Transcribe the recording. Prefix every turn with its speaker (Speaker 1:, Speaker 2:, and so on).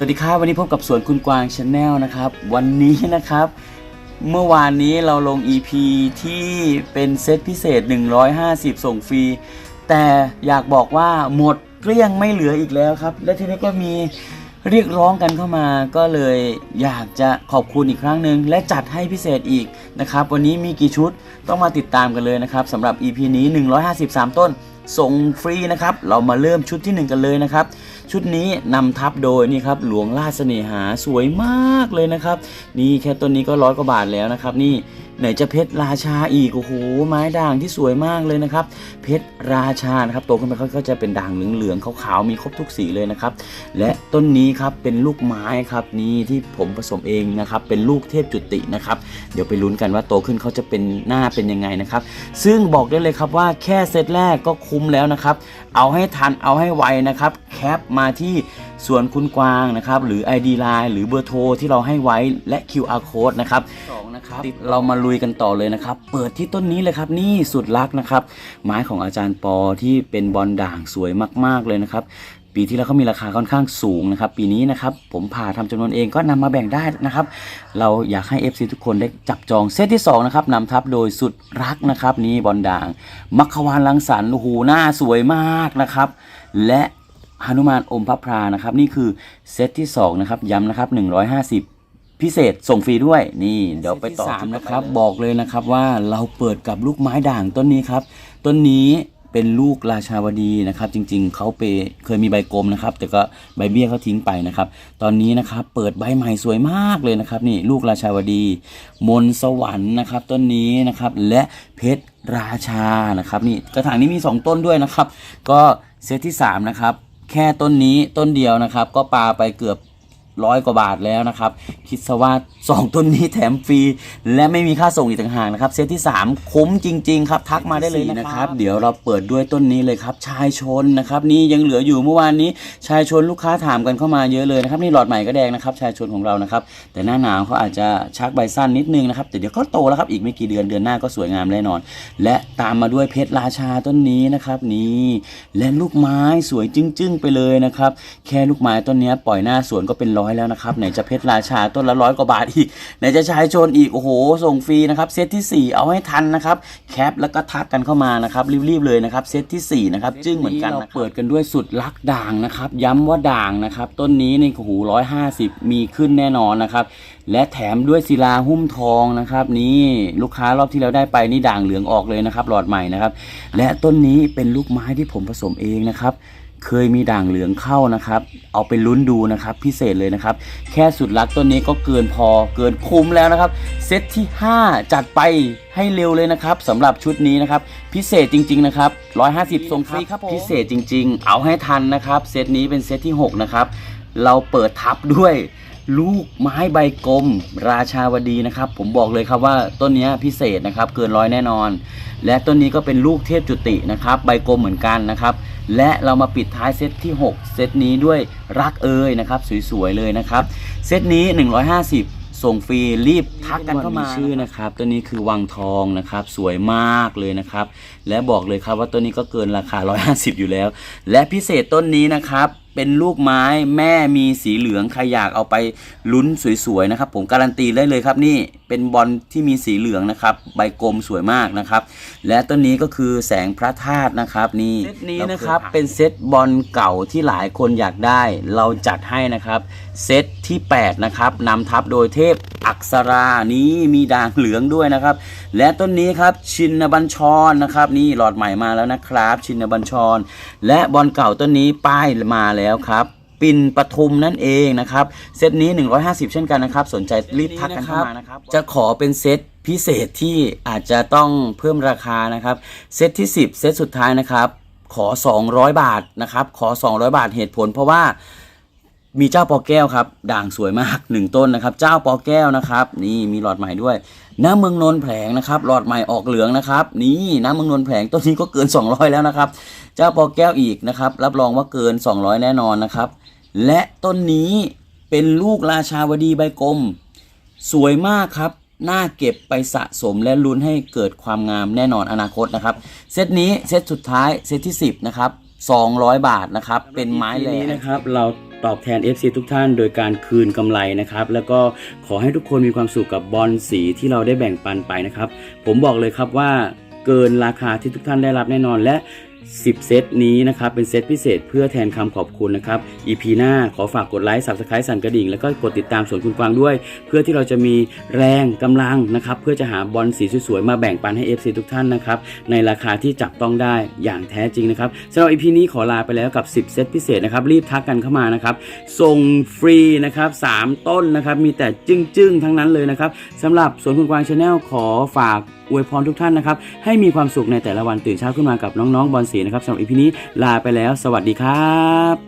Speaker 1: สวัสดีครับวันนี้พบกับสวนคุณกวางชาแนลนะครับ วันนี้นะครับ เมื่อวานนี้เราลง EP ที่เป็นเซตพิเศษ 150 ส่งฟรี แต่อยากบอกว่าหมดเกลี้ยงไม่เหลืออีกแล้วครับ และทีนี้ก็มีเรียกร้องกันเข้ามา ก็เลยอยากจะขอบคุณอีกครั้งหนึ่งและจัดให้พิเศษอีกนะครับ วันนี้มีกี่ชุดต้องมาติดตามกันเลยนะครับสำหรับ EP นี้ 153 ต้น ส่งฟรีนะครับ เรามาเริ่มชุดที่ 1 กันเลยนะครับ ชุดนี้นำทับโดยนี่ครับหลวงราชเสน่หาสวยมากเลยนะครับ นี่แค่ต้นนี้ก็ร้อยกว่าบาทแล้วนะครับ นี่ ไหนจะเพชรราชาอีกโอ้โหไม้ด่างที่สวยมากเลยนะครับ เพชรราชานะครับโตขึ้นไปเขาก็จะเป็นด่างเหลืองๆขาวๆมีครบทุกสีเลยนะครับ และต้นนี้ครับเป็นลูกไม้ครับนี่ที่ผมผสมเองนะครับ เป็นลูกเทพจุตินะครับ เดี๋ยวไปลุ้นกันว่าโตขึ้นเขาจะเป็นหน้าเป็นยังไงนะครับ ซึ่งบอกได้เลยครับว่าแค่เซตแรกก็คุ้มแล้วนะครับ เอาให้ทันเอาให้ไวนะครับแคปมาที่ ส่วนคุณกวางนะครับหรือ ID Line หรือเบอร์โทรที่เราให้ไว้และ QR Code นะครับสองนะครับเรามาลุยกันต่อเลยนะครับ เปิดที่ต้นนี้เลยครับนี่สุดรักนะครับ ไม้ของอาจารย์ปอที่เป็นบอลด่างสวยมาก ๆ เลยนะครับปีที่แล้วเขามีราคาค่อนข้างสูงนะครับ ปีนี้นะครับ ผมผ่าทำจำนวนเองก็นำมาแบ่งได้นะครับ เราอยากให้ FC ทุกคนได้จับจองเซตที่ 2 นะครับนำทับโดยสุดรักนะครับ นี่บอลด่าง มัคควานลังสรรค์โอ้โหหน้าสวยมากนะครับ และ หนุมานอมพระพรานะครับ นี่คือเซตที่ 2 นะครับ ย้ำนะครับ 150พิเศษส่งฟรีด้วยนี่เดี๋ยวไปต่อสามนะครับ บอกเลยนะครับว่าเราเปิดกับลูกไม้ด่างต้นนี้ครับ ต้นนี้เป็นลูกราชาวดีนะครับ จริงๆเขาไปเคยมีใบกลมนะครับ แต่ก็ใบเบี้ยเขาทิ้งไปนะครับ ตอนนี้นะครับ เปิดใบใหม่สวยมากเลยนะครับ นี่ลูกราชาวดี มนสวรรค์นะครับ ต้นนี้นะครับ และเพชรราชานะครับ นี่กระถางนี้มี 2 ต้นด้วยนะครับ ก็เซตที่3นะครับ แค่ต้นนี้ต้นเดียวนะครับ ก็ปลาไปเกือบ ร้อยกว่าบาทแล้วนะครับ คิดซะว่า 2 ต้นนี้แถมฟรี และไม่มีค่าส่งอีกต่างหากนะครับ เซตที่ 3 คุ้มจริง ๆ ครับ ทักมาได้เลยนะครับ เดี๋ยวเราเปิดด้วยต้นนี้เลยครับ ชายชนนะครับ นี่ยังเหลืออยู่เมื่อวานนี้ชายชนลูกค้าถามกันเข้ามาเยอะเลยนะครับ นี่หลอดใหม่ก็แดงนะครับ ชายชนของเรานะครับ แต่หน้าหนาวเขาอาจจะชักใบสั้นนิดนึงนะครับแต่เดี๋ยวก็โตแล้วครับอีกไม่กี่เดือนเดือนหน้าก็สวยงามแน่นอน และตามมาด้วยเพชรราชาต้นนี้นะครับนี่และลูกไม้สวยจึ้งๆไปเลยนะครับแค่ลูกไม้ต้นเนี้ยปล่อยหน้าสวนก็เป็นร้อยแล้วนะครับ ไหนจะเพชรราชาต้นละร้อยกว่าบาทอีก ไหนจะชายชนอีก โอ้โห ส่งฟรีนะครับ เซตที่สี่เอาให้ทันนะครับ แคปแล้วก็ทักกันเข้ามานะครับ รีบๆเลยนะครับ เซตที่สี่นะครับ จึ้งเหมือนกันเราเปิดกันด้วยสุดลักด่างนะครับ ย้ำว่าด่างนะครับ ต้นนี้ในโอ้โหร้อยห้าสิบมีขึ้นแน่นอนนะครับ และแถมด้วยศิลาหุ้มทองนะครับ นี่ลูกค้ารอบที่เราได้ไปนี่ด่างเหลืองออกเลยนะครับ หลอดใหม่นะครับ และต้นนี้เป็นลูกไม้ที่ผมผสมเองนะครับ เคยมีด่างเหลืองเข้านะครับ เอาไปลุ้นดูนะครับ พิเศษเลยนะครับ แค่สุดรักต้นนี้ก็เกินพอเกินคุ้มแล้วนะครับ เซตที่ 5 จัดไปให้เร็วเลยนะครับสำหรับชุดนี้นะครับ พิเศษจริง ๆ นะครับ 150ส่งฟรีครับพิเศษจริง ๆ เอาให้ทันนะครับ เซตนี้เป็นเซตที่ 6 นะครับ เราเปิดทับด้วยลูกไม้ใบกลม ราชาวดีนะครับ ผมบอกเลยครับว่าต้นเนี้ยพิเศษนะครับ เกินร้อยแน่นอน และต้นนี้ก็เป็นลูกเทพจุตินะครับ ใบกลมเหมือนกันนะครับ และเรามาปิดท้ายเซตที่ 6 เซตนี้ด้วยรักเอยนะครับสวยๆเลยนะครับ เซตนี้ 150ส่งฟรีรีบทักกันเข้ามาชื่อนะครับตัวนี้คือวังทองนะครับ สวยมากเลยนะครับ และบอกเลยครับว่าต้นนี้ก็เกินราคา 150 อยู่แล้ว และพิเศษต้นนี้นะครับเป็นลูกไม้แม่มีสีเหลืองใครอยากเอาไปลุ้นสวยๆนะครับผมการันตีได้เลยครับนี่เป็นบอลที่มีสีเหลืองนะครับใบกลมสวยมากนะครับ และต้นนี้ก็คือแสงพระธาตุนะครับนี่เซตนี้นะครับเป็นเซตบอลเก่าที่หลายคนอยากได้ เราจัดให้นะครับเซตที่8นะครับนำทับโดยเทพอักษรานี้มีด่างเหลืองด้วยนะครับ และต้นนี้ครับชินบัญชรนะครับ นี่หลอดใหม่มาแล้วนะครับ ชินบัญชร และบอลเก่าต้นนี้ป้ายมาแล้วครับปินปทุมนั่นเองนะครับ เซตนี้ 150 เช่นกันนะครับ สนใจรีบทักกันเข้ามานะครับ จะขอเป็นเซตพิเศษที่อาจจะต้องเพิ่มราคานะครับ เซตที่ 10 เซตสุดท้ายนะครับ ขอ 200 บาทนะครับ ขอ 200 บาทเหตุผลเพราะว่า มีเจ้าปอแก้วครับ ด่างสวยมากหนึ่งต้นนะครับ เจ้าปอแก้วนะครับ นี่มีหลอดใหม่ด้วย น้ำเมืองนนแผลงนะครับ หลอดใหม่ออกเหลืองนะครับ นี่น้ำเมืองนนแผลงต้นนี้ก็เกิน 200 แล้วนะครับ เจ้าปอแก้วอีกนะครับ รับรองว่าเกิน 200 แน่นอนนะครับ และต้นนี้เป็นลูกราชาวดีใบกลม สวยมากครับน่าเก็บไปสะสมและลุ้นให้เกิดความงามแน่นอนอนาคตนะครับ เซตนี้เซตสุดท้ายเซตที่ 10 นะครับ 200 บาทนะครับ เป็นไม้แลนะครับ เรา ตอบแทน FC ทุกท่านโดยการคืนกำไรนะครับ แล้วก็ขอให้ทุกคนมีความสุขกับบอลสีที่เราได้แบ่งปันไปนะครับ ผมบอกเลยครับว่าเกินราคาที่ทุกท่านได้รับแน่นอนและ 10 เซตนี้นะครับเป็นเซตพิเศษเพื่อแทนคำขอบคุณนะครับ EP หน้าขอฝากกดไลค์ Subscribe สั่นกระดิ่ง แล้วก็กดติดตามสวนคุณกวางด้วย เพื่อที่เราจะมีแรงกำลังนะครับ เพื่อจะหาบอลสีสวยๆ มาแบ่งปันให้ FC ทุกท่านนะครับ ในราคาที่จับต้องได้อย่างแท้จริงนะครับสำหรับ EP นี้ขอลาไปแล้วกับ 10 เซตพิเศษนะครับ รีบทักกันเข้ามานะครับส่งฟรีนะครับ3ต้นนะครับมีแต่จึ้งๆ ทั้งนั้นเลยนะครับสำหรับสวนคุณกวางชาแนลขอฝาก อวยพรทุกท่านนะครับ ให้มีความสุขในแต่ละวันตื่นเช้าขึ้นมากับน้องๆบอลสีนะครับสำหรับอีพีนี้ลาไปแล้ว สวัสดีครับ